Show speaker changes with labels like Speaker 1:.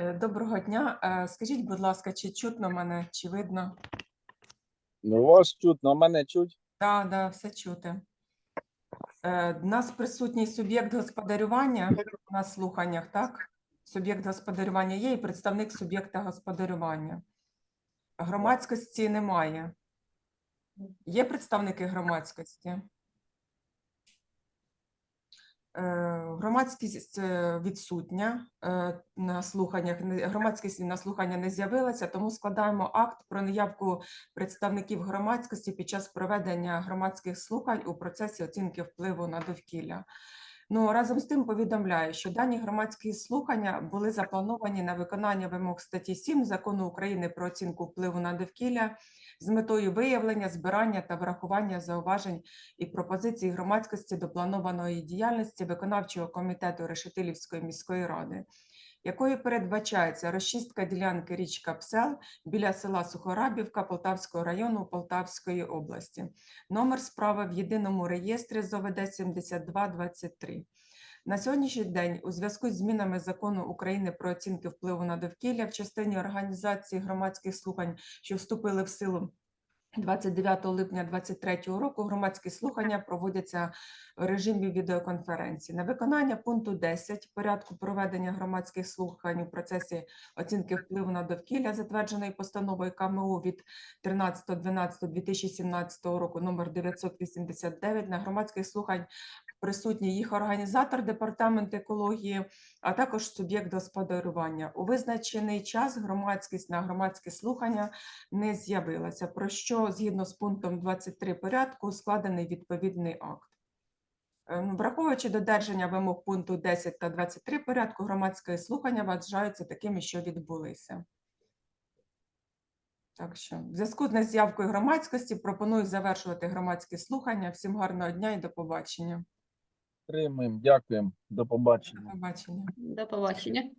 Speaker 1: Е, Доброго дня. Е, Скажіть, будь ласка, чи чутно мене, чи видно?
Speaker 2: Ну, вас чутно, мене чуть.
Speaker 1: Так, да, все чути. Е, У нас присутній суб'єкт господарювання на слуханнях, так? Суб'єкт господарювання є і представник суб'єкта господарювання. Громадськості немає. Є представники громадськості? Е, Громадськість е, відсутня е, на слуханнях. Громадськість на слухання не з'явилася, тому складаємо акт про неявку представників громадськості під час проведення громадських слухань у процесі оцінки впливу на довкілля. Ну разом з тим повідомляю, що дані громадські слухання були заплановані на виконання вимог статті 7 закону України про оцінку впливу на довкілля з метою виявлення, збирання та врахування зауважень і пропозицій громадськості до планованої діяльності виконавчого комітету Решетилівської міської ради, якою передбачається розчистка ділянки річка Псел біля села Сухорабівка Полтавського району Полтавської області. Номер справи в єдиному реєстрі ЗОВД 7223. На сьогоднішній день, у зв'язку з змінами закону України про оцінки впливу на довкілля в частині організації громадських слухань, що вступили в силу 29 липня 2023 року, громадські слухання проводяться в режимі відеоконференції. На виконання пункту 10 порядку проведення громадських слухань у процесі оцінки впливу на довкілля, затвердженої постановою КМУ від 13.12.2017 року номер 989 на громадських слухань присутній їх організатор департамент екології, а також суб'єкт господарювання. У визначений час громадськість на громадські слухання не з'явилася, про що згідно з пунктом 23 порядку складений відповідний акт. Ем, Враховуючи додержання вимог пункту 10 та 23 порядку, громадські слухання вважаються такими, що відбулися. Так що, в зв'язку з нез'явкою громадськості пропоную завершувати громадські слухання. Всім гарного дня і до побачення.
Speaker 2: Тримаємо, дякуємо. До побачення.
Speaker 1: До побачення.
Speaker 3: До побачення.